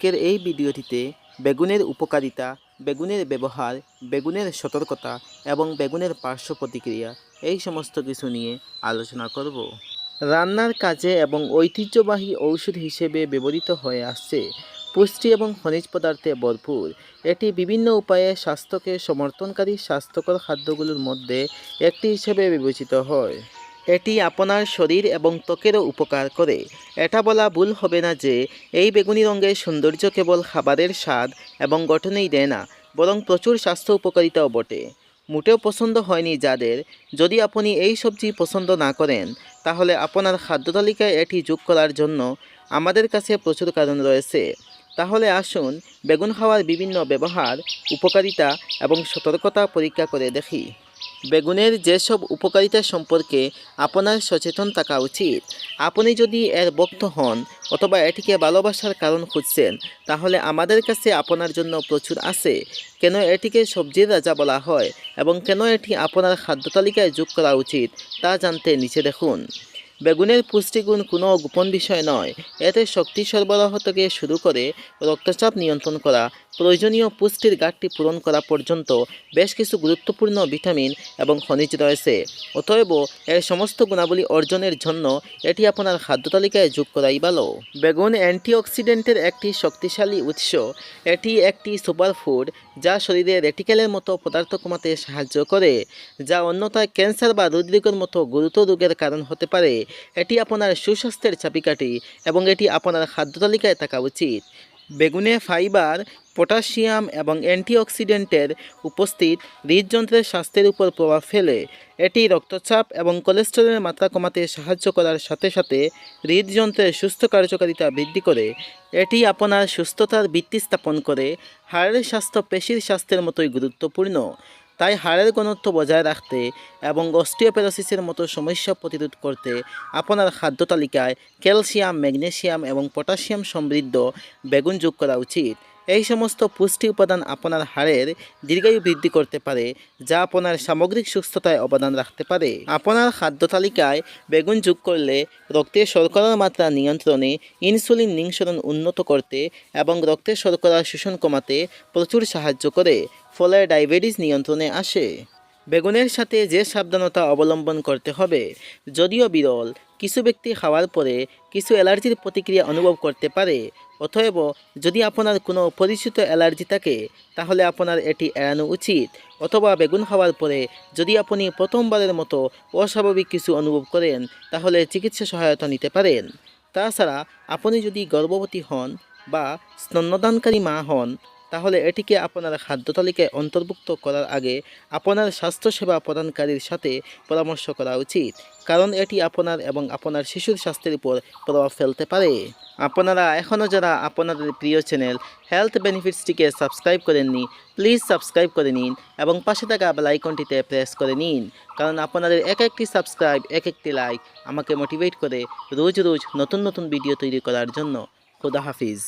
আজকের এই ভিডিওটিতে বেগুনের উপকারিতা, বেগুনের ব্যবহার, বেগুনের সতর্কতা এবং বেগুনের পার্শ্ব প্রতিক্রিয়া এই সমস্ত কিছু নিয়ে আলোচনা করব। রান্নার কাজে এবং ঐতিহ্যবাহী ঔষধ হিসেবে ব্যবহৃত হয়ে আসছে পুষ্টি এবং খনিজ পদার্থে ভরপুর। এটি বিভিন্ন উপায়ে স্বাস্থ্যকে সমর্থনকারী স্বাস্থ্যকর খাদ্যগুলোর মধ্যে একটি হিসেবে বিবেচিত হয়। এটি আপনার শরীর এবং ত্বকেরও উপকার করে। এটা বলা ভুল হবে না যে, এই বেগুনি রঙের সৌন্দর্য কেবল খাবারের স্বাদ এবং গঠনেই দেয় না, বরং প্রচুর স্বাস্থ্য উপকারিতাও বটে। মোটেও পছন্দ হয়নি যাদের। যদি আপনি এই সবজি পছন্দ না করেন, তাহলে আপনার খাদ্য তালিকায় এটি যোগ করার জন্য আমাদের কাছে প্রচুর কারণ রয়েছে। তাহলে আসুন বেগুন খাওয়ার বিভিন্ন ব্যবহার, উপকারিতা এবং সতর্কতা পরীক্ষা করে দেখি। বেগুনের যেসব উপকারিতা সম্পর্কে আপনার সচেতন থাকা উচিত, আপনি যদি এর বক্ত হন অথবা এটিকে ভালোবাসার কারণ খুঁজছেন, তাহলে আমাদের কাছে আপনার জন্য প্রচুর আছে। কেন এটিকে সবজির রাজা বলা হয় এবং কেন এটি আপনার খাদ্য তালিকায় যোগ করা উচিত, তা জানতে নিচে দেখুন। বেগুনের পুষ্টিগুণ কোনো গোপন বিষয় নয়। এতে শক্তি সরবরাহ থেকে শুরু করে রক্তচাপ নিয়ন্ত্রণ করা, প্রয়োজনীয় পুষ্টির ঘাটতি পূরণ করা পর্যন্ত বেশ কিছু গুরুত্বপূর্ণ ভিটামিন এবং খনিজ রয়েছে। অতএব এর সমস্ত গুণাবলী অর্জনের জন্য এটি আপনার খাদ্য তালিকায় যোগ করাই ভালো। বেগুন অ্যান্টিঅক্সিডেন্টের একটি শক্তিশালী উৎস। এটি একটি সুপারফুড যা শরীরে রেটিক্যালের মতো পদার্থ কমাতে সাহায্য করে, যা অন্যথায় ক্যান্সার বা হৃদরোগের মতো গুরুতর রোগের কারণ হতে পারে। এটি আপনার সুস্বাস্থ্যের চাবিকাঠি এবং এটি আপনার খাদ্য তালিকায় থাকা উচিত। বেগুনে ফাইবার, পটাশিয়াম এবং অ্যান্টিঅক্সিডেন্টের উপস্থিত হৃদযন্ত্রের স্বাস্থ্যের উপর প্রভাব ফেলে। এটি রক্তচাপ এবং কোলেস্টেরলের মাত্রা কমাতে সাহায্য করার সাথে সাথে হৃদযন্ত্রের সুস্থ কার্যকারিতা বৃদ্ধি করে। এটি আপনার সুস্থতার ভিত্তি স্থাপন করে। হাড়ের স্বাস্থ্য পেশির স্বাস্থ্যের মতোই গুরুত্বপূর্ণ। তাই হাড়ের গণত্ব বজায় রাখতে এবং অস্টিওপেরোসিসের মতো সমস্যা প্রতিরোধ করতে আপনার খাদ্য তালিকায় ক্যালসিয়াম ম্যাগনেশিয়াম এবং পটাশিয়াম সমৃদ্ধ বেগুন যোগ করা উচিত। এই সমস্ত পুষ্টি উপাদান আপনার হাড়ের দীর্ঘায়ু বৃদ্ধি করতে পারে, যা আপনার সামগ্রিক সুস্থতায় অবদান রাখতে পারে। আপনার খাদ্য তালিকায় বেগুন যোগ করলে রক্তে শর্করার মাত্রা নিয়ন্ত্রণে ইনসুলিন নিঃসরণ উন্নত করতে এবং রক্তে শর্করার শোষণ কমাতে প্রচুর সাহায্য করে, ফলে ডায়াবেটিস নিয়ন্ত্রণে আসে। বেগুনের সাথে যে সাবধানতা অবলম্বন করতে হবে, যদিও বিরল, কিছু ব্যক্তি খাওয়ার পরে কিছু অ্যালার্জির প্রতিক্রিয়া অনুভব করতে পারে অতএব যদি আপনার কোনো পরিচিত অ্যালার্জি থাকে, তাহলে আপনার এটি এড়ানো উচিত। অথবা বেগুন হওয়ার পরে যদি আপনি প্রথমবারের মতো অস্বাভাবিক কিছু অনুভব করেন, তাহলে চিকিৎসা সহায়তা নিতে পারেন। তাছাড়া আপনি যদি গর্ভবতী হন বা স্তন্যদানকারী মা হন তাহলে এটিকে আপনার খাদ্য তালিকায় অন্তর্ভুক্ত করার আগে আপনার স্বাস্থ্যসেবা প্রদানকারীর সাথে পরামর্শ করা উচিত, কারণ এটি আপনার এবং আপনার শিশুর স্বাস্থ্যের উপর প্রভাব ফেলতে পারে। আপনারা এখনও যারা আপনাদের প্রিয় চ্যানেল হেলথ বেনিফিটসটিকে সাবস্ক্রাইব করেননি, প্লিজ সাবস্ক্রাইব করে নিন এবং পাশে থাকা বেল আইকনটিতে প্রেস করে নিন, কারণ আপনাদের এক একটি সাবস্ক্রাইব, এক একটি লাইক আমাকে মোটিভেট করে রোজ রোজ নতুন নতুন ভিডিও তৈরি করার জন্য। খুদা হাফিজ।